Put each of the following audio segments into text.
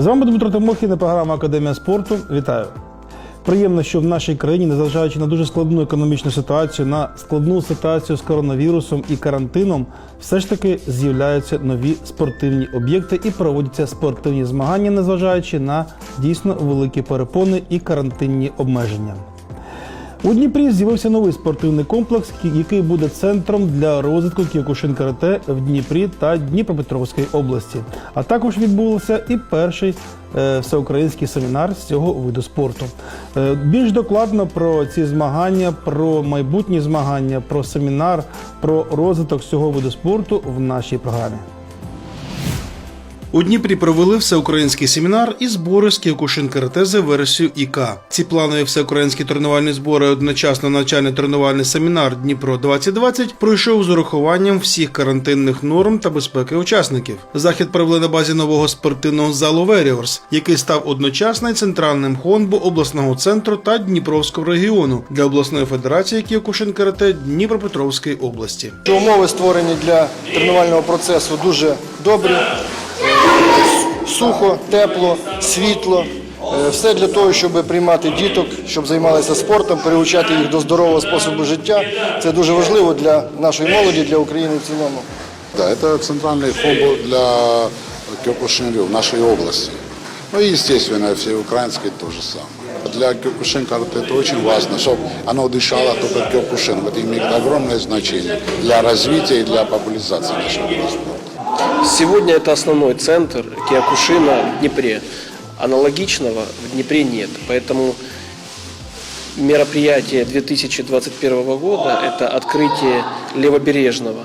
З вами Дмитро Тимохін програма Академія спорту. Вітаю! Приємно, що в нашій країні, незважаючи на дуже складну економічну ситуацію, на складну ситуацію з коронавірусом і карантином, все ж таки з'являються нові спортивні об'єкти і проводяться спортивні змагання, незважаючи на дійсно великі перепони і карантинні обмеження. У Дніпрі з'явився новий спортивний комплекс, який буде центром для розвитку кіокушин карате в Дніпрі та Дніпропетровській області. А також відбувся і перший е, всеукраїнський семінар з цього виду спорту. Е, більш докладно про ці змагання, про майбутні змагання, про семінар, про розвиток цього виду спорту в нашій програмі. У Дніпрі провели всеукраїнський семінар і збори з кіокушин карате за версією ІК. Ці планові всеукраїнські тренувальні збори, одночасно навчальний тренувальний семінар Дніпро 2020 пройшов з урахуванням всіх карантинних норм та безпеки учасників. Захід провели на базі нового спортивного залу Веріорс, який став одночасно центральним хонбу обласного центру та Дніпровського регіону для обласної федерації кіокушин карате Дніпропетровської області. Умови створені для тренувального процесу дуже добрі Е, Сухо, тепло, світло. Е, Все для того, щоб приймати діток, щоб займалися спортом, переучати їх до здорового способу життя. Це дуже важливо для нашої молоді, для України в цілому. Да, это центральный фобо для Кёкушинрю в нашей области. Ну и, естественно, все украинские то же самое. Для Кёкушин карате это очень важно, чтобы оно дышало только Кёкушин. Это имеет огромное значение для развития и для популяризации нашего вида спорта. Сегодня это основной центр Киокушина в Днепре. Аналогичного в Днепре нет. Поэтому мероприятие 2021 года – это открытие левобережного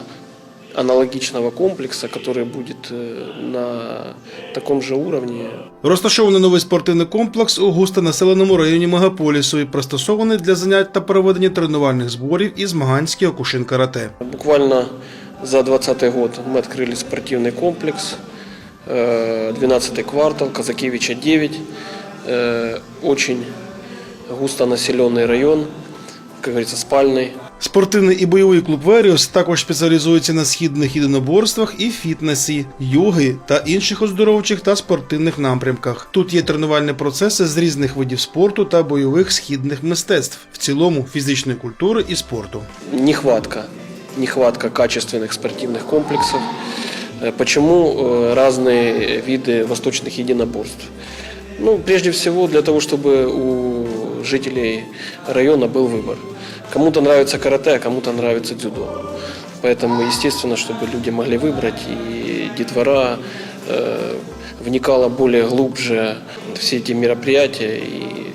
аналогичного комплекса, который будет э, на таком же уровне Розташований новий спортивний комплекс у густонаселеному районі мегаполісу і пристосований для занять та проведення тренувальних зборів і змагань з кіокушин карате. Буквально за 2020 год мы открыли спортивный комплекс, э, 12 квартал, Казакевича 9, э, очень густонаселенный район, как говорится, спальный. Спортивний і бойовий клуб Веріус також спеціалізується на східних єдиноборствах і фітнесі, йоги та інших оздоровчих та спортивних напрямках. Тут є тренувальні процеси з різних видів спорту та бойових східних мистецтв, в цілому фізичної культури і спорту. Нехватка, нехватка качественных спортивных комплексов. Э, Почему э, разные виды восточных единоборств? Ну, прежде всего, для того, чтобы у жителей района был выбор. Кому-то нравится карате, а кому-то нравится дзюдо. Поэтому, естественно, чтобы люди могли выбрать, и детвора э, вникала более глубже в все эти мероприятия и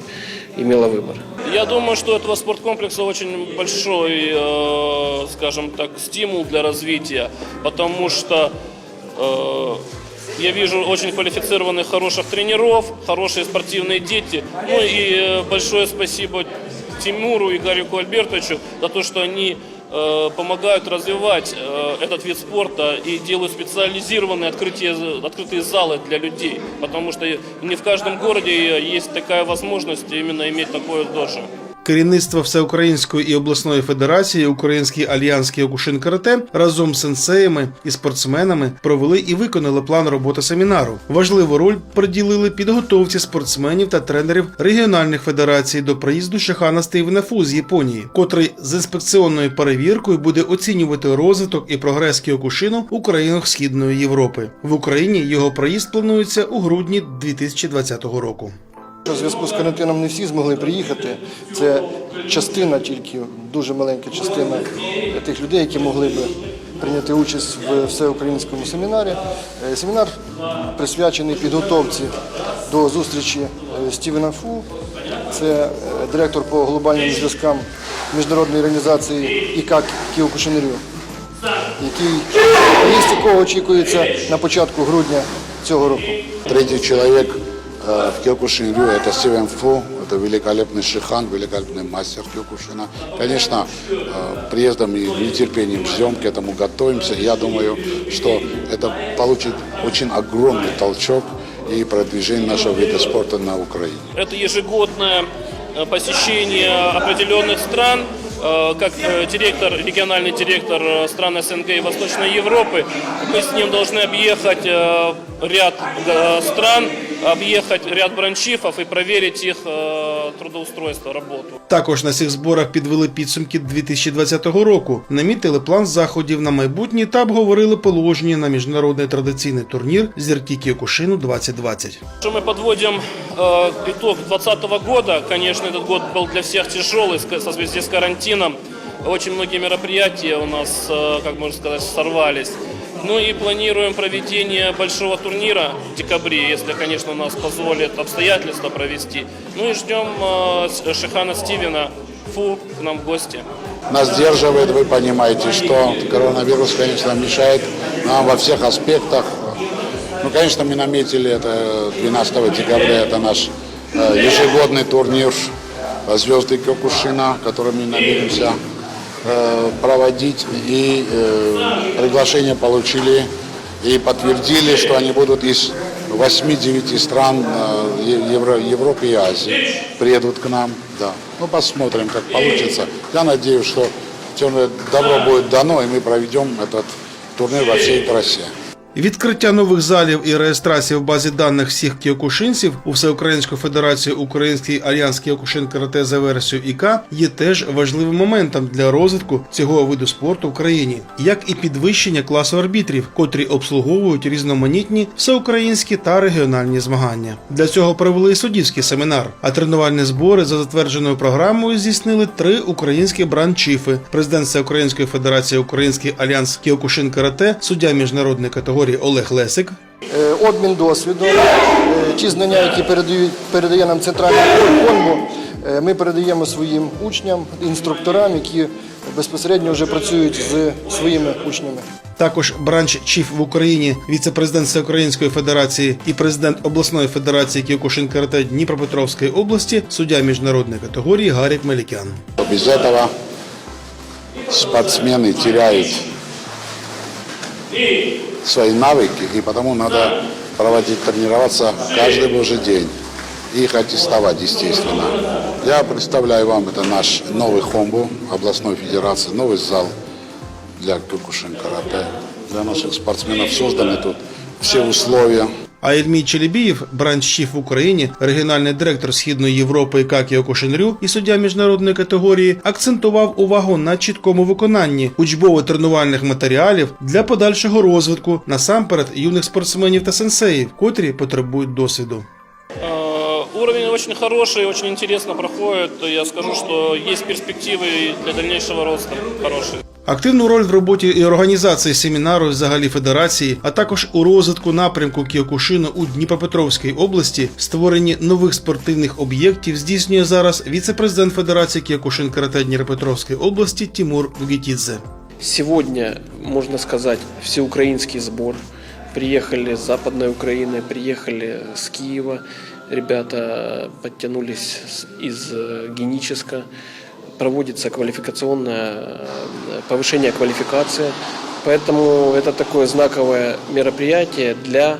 имела выбор. Я думаю, что у этого спорткомплекса очень большой, э, скажем так, стимул для развития, потому что э, я вижу очень квалифицированных, хороших тренеров, хорошие спортивные дети. Ну и э, большое спасибо Тимуру и Гарику Альбертовичу за то, что они э, помогают развивать э, этот вид спорта и делают специализированные открытие, открытые залы для людей, потому что не в каждом городе есть такая возможность именно иметь такое дожи. Керівництво Всеукраїнської і обласної федерації Український альянс Кіокушин Карате разом з сенсеями і спортсменами провели і виконали план роботи семінару. Важливу роль приділили підготовці спортсменів та тренерів регіональних федерацій до приїзду Шахана Стивена Фу з Японії, котрий з інспекціонною перевіркою буде оцінювати розвиток і прогрес Кіокушину у країнах Східної Європи. В Україні його приїзд планується у грудні 2020 року. У зв'язку з карантином не всі змогли приїхати. Це частина тільки, дуже маленька частина тих людей, які могли би прийняти участь в всеукраїнському семінарі. Е, Семінар присвячений підготовці до зустрічі е, Стівена Фу. Це е, директор по глобальним зв'язкам міжнародної організації ІКАК Кіокушинерю, який приїзд якого очікується на початку грудня цього року. Третий человек э, в Кёкушинрю – это Стивен Фу, это великолепный шихан, великолепный мастер Кёкушина. Конечно, э, приездом и нетерпением ждем, к этому готовимся. Я думаю, что это получит очень огромный толчок и продвижение нашего вида спорта на Украине. Это ежегодное э, посещение определенных стран. Э, Как э, директор, региональный директор э, стран СНГ и Восточной Европы, мы с ним должны объехать э, ряд э, стран объехать ряд бранчифов и проверить их э, трудоустройство, работу. Також на цих зборах підвели підсумки 2020 року, намітили план заходів на майбутнє та обговорили положення на міжнародний традиційний турнір зірки Кіокушину 2020. Что мы подводим э, итог 2020 года. Конечно, этот год был для всех тяжелый с- в связи с карантином. Очень многие мероприятия у нас, э, как можно сказать, сорвались. Ну и планируем проведение большого турнира в декабре, если, конечно, нас позволят обстоятельства провести. Ну и ждем э, Шихана Стивена Фу к нам в гости. Нас сдерживает, вы понимаете, что коронавирус, конечно, мешает нам во всех аспектах. Ну, конечно, мы наметили это 12 декабря, это наш э, ежегодный турнир «Звезды Кёкушина», который мы намеремся э, проводить. И э, приглашение получили и подтвердили, что они будут из 8-9 стран э, Е- Евро- Европы и Азии. Приедут к нам, да. Ну, посмотрим, как получится. Я надеюсь, что все добро будет дано, и мы проведем этот турнир во всей красе. Відкриття нових залів і реєстрація в базі даних всіх кіокушинців у Всеукраїнську Федерацію Український альянс Кіокушин Карате за версією ІК є теж важливим моментом для розвитку цього виду спорту в країні, як і підвищення класу арбітрів, котрі обслуговують різноманітні всеукраїнські та регіональні змагання. Для цього провели і суддівський семінар, а тренувальні збори за затвердженою програмою здійснили три українські бранд-чіфи: президент Всеукраїнської Федерації Український альянс Кіокушин Карате, суддя міжнародної категорії Олег Лесик. Е, обмін досвідом, е, ті знання, які передають, передає нам центральний фонду, е, ми передаємо своїм учням, інструкторам, які безпосередньо вже працюють з своїми учнями. Також бранч чіф в Україні, віце-президент Всеукраїнської Федерації і президент обласної федерації Кіокушин Карате Дніпропетровської області, суддя міжнародної категорії Гарік Мелікян. Без этого спортсмены теряют свои навыки, и потому надо проводить, тренироваться каждый божий день. И их аттестовать, естественно. Я представляю вам, это наш новый хомбу областной федерации, новый зал для кюкушин карате. Для наших спортсменов созданы тут все условия. а Ельмій Челібієв, бранч-чіф в Україні, регіональний директор Східної Європи КА Кіокушинрю і суддя міжнародної категорії, акцентував увагу на чіткому виконанні учбово-тренувальних матеріалів для подальшого розвитку насамперед юних спортсменів та сенсеїв, котрі потребують досвіду. Э, Уровень очень хороший, очень интересно проходит. Я скажу, что есть перспективы для дальнейшего роста хорошие. Активну роль в роботі і організації семінару і взагалі федерації, а також у розвитку напрямку Кіокушину у Дніпропетровській області, створенні нових спортивних об'єктів здійснює зараз віце-президент Федерації Кіокушин Карате Дніпропетровської області Тимур Гітідзе. Сегодня, можно сказать, всеукраинский сбор. Приехали с Западной Украины, приехали с Киева. Ребята подтянулись из э, Геническа Проводится квалификационное э, повышение квалификации. Поэтому это такое знаковое мероприятие для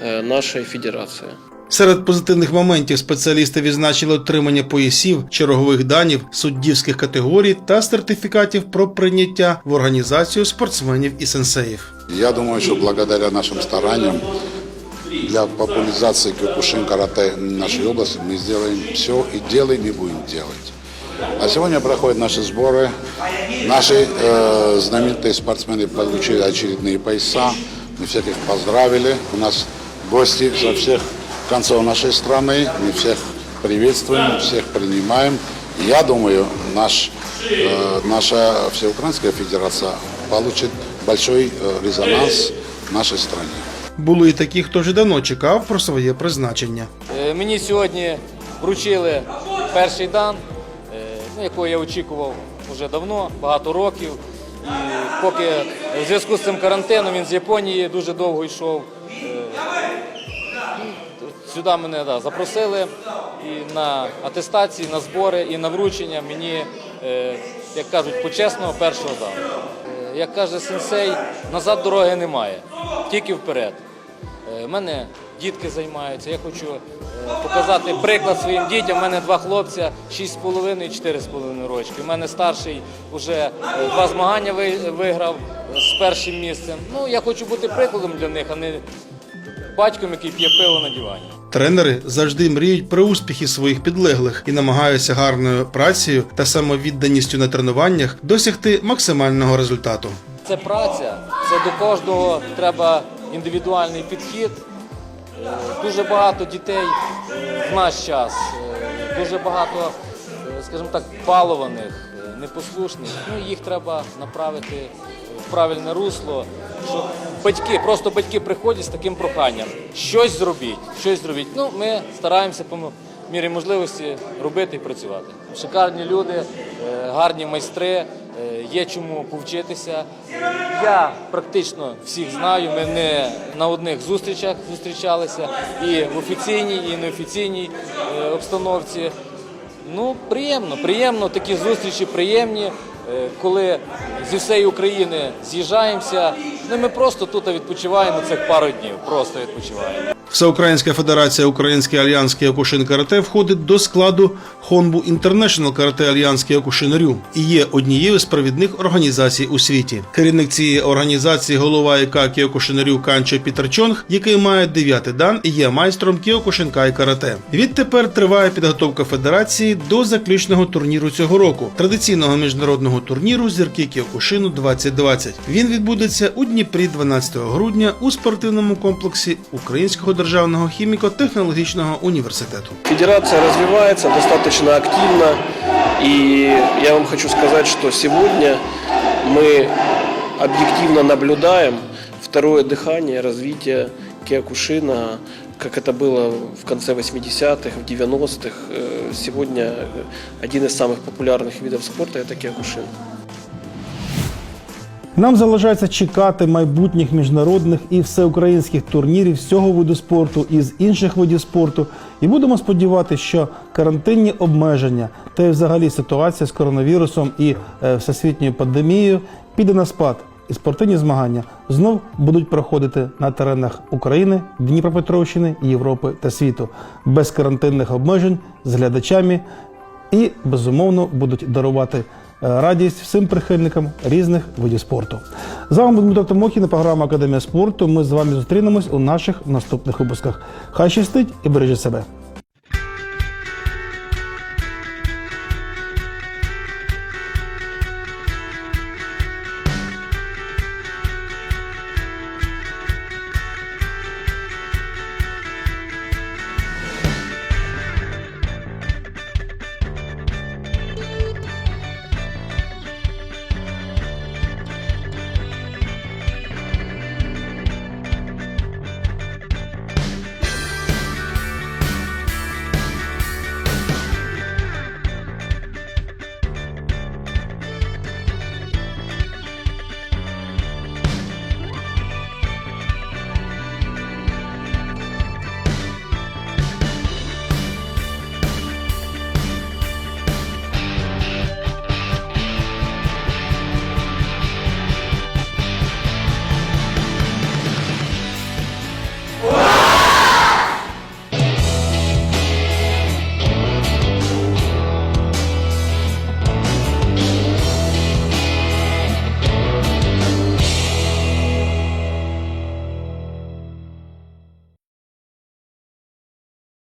э, нашей федерации. Серед позитивних моментів спеціалісти відзначили отримання поясів, чергових данів, суддівських категорій та сертифікатів про прийняття в організацію спортсменів і сенсеїв. Я думаю, что благодаря нашим стараниям для популяризации кюкушин карате в нашей области мы сделаем все и делаем и будем делать. А сегодня проходят наши сборы. Наши э, знаменитые спортсмены получили очередные пояса. Мы всех их поздравили. У нас гости со всех концов нашей страны. Мы всех приветствуем, всех принимаем. И Я думаю, наш, э, наша Всеукраинская Федерация получит большой э, резонанс в нашей стране. Були і такі, хто вже давно чекав про своє призначення. Е, Мені сьогодні вручили перший дан, е, ну, якого я очікував вже давно, багато років. І поки в зв'язку з цим карантином він з Японії дуже довго йшов. е, Сюди мене да, запросили і на атестації, на збори, і на вручення мені, е, як кажуть, почесного першого дану. Е, Як каже сенсей, назад дороги немає, тільки вперед. У мене дітки займаються. Я хочу е, показати приклад своїм дітям. У мене два хлопця 6,5 і 4,5 рочки. У мене старший вже два змагання виграв з першим місцем. Ну, я хочу бути прикладом для них, а не батьком, який п'є пиво на дивані. Тренери завжди мріють про успіхи своїх підлеглих і намагаються гарною працею та самовідданістю на тренуваннях досягти максимального результату. Це праця, це до кожного треба індивідуальний підхід. Дуже багато дітей в наш час, е, дуже багато, е, скажімо так, балованих, е, непослушних. Ну, їх треба направити в правильне русло, щоб батьки, просто батьки приходять з таким проханням. Щось зробіть, щось зробіть. Ну, ми стараємося по мірі можливості робити і працювати. Шикарні люди, гарні майстри, є чому повчитися. Я практично всіх знаю. Ми не на одних зустрічах зустрічалися і в офіційній, і неофіційній е, обстановці. Ну, приємно, приємно, такі зустрічі приємні, е, коли зі всієї України з'їжджаємося. Ну, ми просто тут відпочиваємо цих пару днів, просто відпочиваємо. Всеукраїнська федерація Український альянс Кіокушин Карате входить до складу Хонбу Інтернешнл Карате Альянс Кіокушин Рю і є однією з провідних організацій у світі. Керівник цієї організації, голова ІК Кіокушин Рю Канчо Пітер Чонг, який має дев'ятий дан і є майстром Кіокушинкай Карате. Відтепер триває підготовка федерації до заключного турніру цього року, традиційного міжнародного турніру Зірки Кіокушину 2020. Він відбудеться у Дніпрі 12 грудня у спортивному комплексі Українського державного хіміко-технологічного університету. Федерация развивается достаточно активно, и я вам хочу сказать, что сегодня мы объективно наблюдаем второе дыхание развития Киокушина, как это было в конце 80-х, в 90-х. Э, Сегодня э, один из самых популярных видов спорта – это Киокушин. Нам залишається чекати майбутніх міжнародних і всеукраїнських турнірів з цього виду спорту і з інших видів спорту. І будемо сподіватися, що карантинні обмеження та й взагалі ситуація з коронавірусом і е, всесвітньою пандемією піде на спад. І спортивні змагання знов будуть проходити на теренах України, Дніпропетровщини, Європи та світу без карантинних обмежень з глядачами і безумовно будуть дарувати радість всім прихильникам різних видів спорту. З вами Дмитро Томохін, програма Академія спорту. Ми з вами зустрінемось у наших наступних випусках. Хай щастить і бережіть себе.